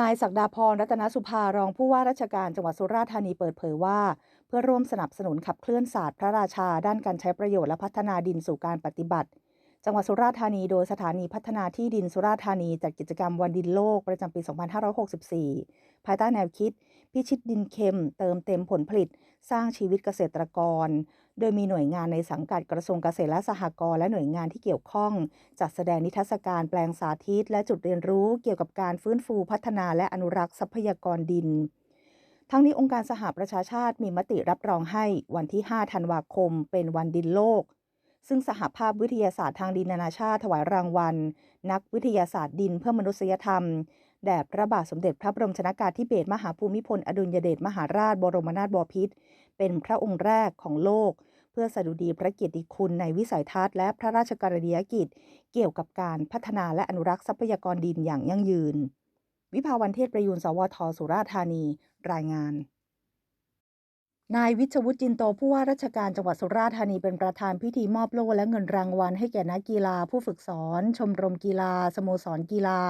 นายศักดาพรรัตนสุภารองผู้ว่าราชการจังหวัดสุราษฎร์ธานีเปิดเผยว่า เพื่อร่วมสนับสนุนขับเคลื่อนศาสตร์พระราชา ด้านการใช้ประโยชน์และพัฒนาดินสู่การปฏิบัติ จังหวัดสุราษฎร์ธานีโดยสถานีพัฒนาที่ดินสุราษฎร์ธานีจัดกิจกรรมวันดินโลกประจำปี 2564 ภายใต้แนวคิด พิชิตดินเค็ม เติมเต็มผลผลิต สร้างชีวิตเกษตรกร โดยมีหน่วยงานในสังกัดกระทรวงเกษตรและสหกรณ์และหน่วยงานที่เกี่ยวข้อง จัดแสดงนิทรรศการแปลงสาธิต และจุดเรียนรู้เกี่ยวกับการฟื้นฟูพัฒนาและอนุรักษ์ทรัพยากรดิน ทั้งนี้องค์การสหประชาชาติมีมติรับรองให้วันที่ 5 ธันวาคม เป็นวันดินโลก ซึ่งสหภาพวิทยาศาสตร์ทางดินนานาชาติถวายรางวัล นักวิทยาศาสตร์ดินเพื่อมนุษยธรรมแด่พระบาทสมเด็จพระบรมชนากาธิเบศรมหาภูมิพล อดุลยเดชมหาราชบรมนาถบพิตร เป็นพระองค์แรกของโลก เพื่อสดุดีพระเกียรติคุณในวิสัยทัศน์และพระราชกรณียกิจ เกี่ยวกับการพัฒนาและอนุรักษ์ทรัพยากรดินอย่างยั่งยืน วิภาวันเทศประยูนสวทสุราธานี รายงาน นายวิชวุฒิจินโตผู้ว่าราชการจังหวัดสุราษฎร์ธานีเป็นประธานพิธีมอบโล่และเงินรางวัลให้แก่นักกีฬา ผู้ฝึกสอน ชมรมกีฬา สโมสรกีฬา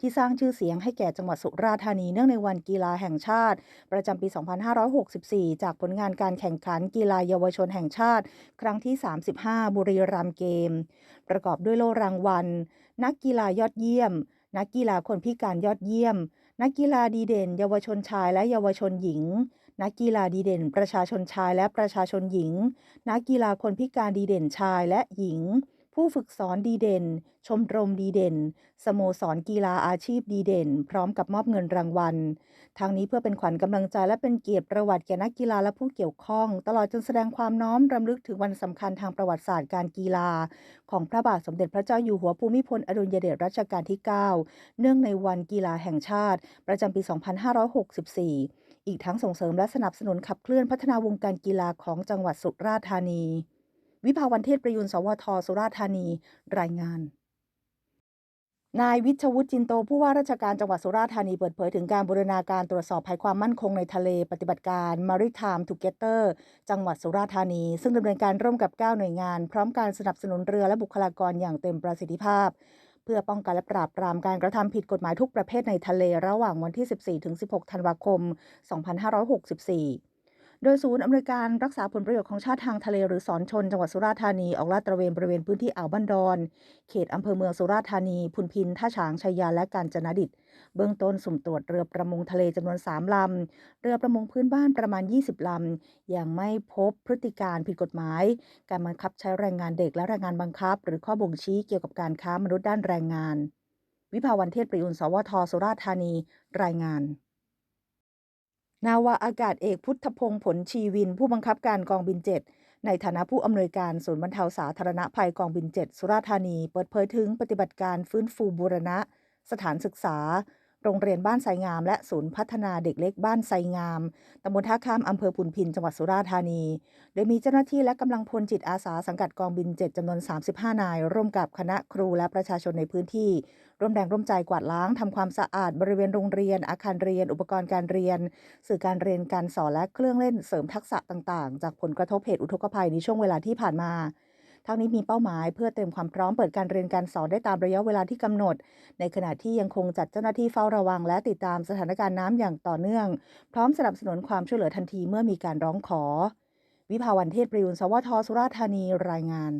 ที่สร้างชื่อเสียงให้แก่จังหวัดสุราษฎร์ธานีเนื่องในวันกีฬาแห่งชาติ ประจำปี 2564 จากผลงานการแข่งขันกีฬาเยาวชนแห่งชาติ ครั้งที่ 35 บุรีรัมย์เกม ประกอบด้วยโล่รางวัล นักกีฬายอดเยี่ยม นักกีฬาคนพิการยอดเยี่ยม นักกีฬาดีเด่น เยาวชนชายและเยาวชนหญิง นักกีฬาดีเด่น ประชาชนชายและประชาชนหญิง นักกีฬาคนพิการดีเด่นชายและหญิง ผู้ฝึกสอนดีเด่น ชมรมดีเด่น สโมสรกีฬาอาชีพดีเด่น พร้อมกับมอบเงินรางวัล ทางนี้เพื่อเป็นขวัญกำลังใจและเป็นเกียรติประวัติแก่นักกีฬาและผู้เกี่ยวข้อง ตลอดจนแสดงความน้อมรำลึกถึงวันสำคัญทางประวัติศาสตร์การกีฬา ของพระบาทสมเด็จพระเจ้าอยู่หัวภูมิพลอดุลยเดชรัชกาลที่ 9 เนื่องในวันกีฬาแห่งชาติ ประจำปี 2564 อีกทั้งส่งเสริมและสนับสนุนขับเคลื่อนพัฒนาวงการกีฬาของจังหวัดสุราษฎร์ธานี วิภาวันเทศประยูนสวท สุราษฎร์ธานี รายงานนายวิชวุฒิจินโตผู้ว่าราชการจังหวัดสุราษฎร์ธานีเปิดเผยถึงการบูรณาการตรวจสอบภัยความมั่นคงในทะเลปฏิบัติการ Maritime Together จังหวัดสุราษฎร์ธานี ซึ่งดำเนินการร่วมกับ 9 หน่วยงาน พร้อมการสนับสนุนเรือและบุคลากรอย่างเต็มประสิทธิภาพ พื่อป้องกันและปราบปรามการกระทำผิดกฎหมายทุกประเภทในทะเลระหว่างวันที่ 14-16 ธันวาคม 2564 โดยศูนย์อำนวยการรักษาผลประโยชน์ของชาติทางทะเลหรือสอนชน จังหวัดสุราษฎร์ธานีออกลาดตระเวนบริเวณพื้นที่อ่าวบ้านดอน เขตอำเภอเมืองสุราษฎร์ธานี พุนพิน ท่าฉางชัยยา และกาญจนดิต เบื้องต้นสุ่มตรวจเรือประมงทะเลจำนวน 3 ลำ เรือประมงพื้นบ้านประมาณ 20 ลำ ยังไม่พบพฤติการผิดกฎหมาย การบังคับใช้แรงงานเด็กและแรงงานบังคับ หรือข้อบ่งชี้เกี่ยวกับการค้ามนุษย์ด้านแรงงาน วิภาวันเทศประยุนสวทสุราษฎร์ธานี รายงาน นาวาอากาศเอกพุทธพงศ์ผลชีวิน ผู้บังคับการกองบินเจ็ดในฐานะผู้อำนวยการศูนย์บรรเทาสาธารณภัยกองบินเจ็ดสุราษฎร์ธานี เปิดเผยถึงปฏิบัติการฟื้นฟูบูรณะ สถานศึกษา โรงเรียนบ้านไซงาม และศูนย์พัฒนาเด็กเล็กบ้านไซงาม ตำบลท่าข้ามอำเภอพุนพิน จังหวัดสุราษฎร์ธานี โดยมีเจ้าหน้าที่และกำลังพลจิตอาสาสังกัดกองบิน 7จำนวน 35 นาย ร่วมกับคณะครูและประชาชนในพื้นที่ ร่วมแรงร่วมใจกวาดล้างทำความสะอาดบริเวณโรงเรียน อาคารเรียน อุปกรณ์การเรียน สื่อการเรียนการสอนและเครื่องเล่นเสริมทักษะต่าง ๆ จากผลกระทบเหตุอุทกภัยในช่วงเวลาที่ผ่านมา ทั้งนี้มีเป้าหมายเพื่อเตรียมความพร้อมเปิดการเรียนการสอนได้ตามระยะเวลาที่กำหนด ในขณะที่ยังคงจัดเจ้าหน้าที่เฝ้าระวัง และติดตามสถานการณ์น้ำอย่างต่อเนื่อง พร้อมสนับสนุนความช่วยเหลือทันทีเมื่อมีการร้องขอ วิภาวันเทศประยูนสวทสุราธานีรายงาน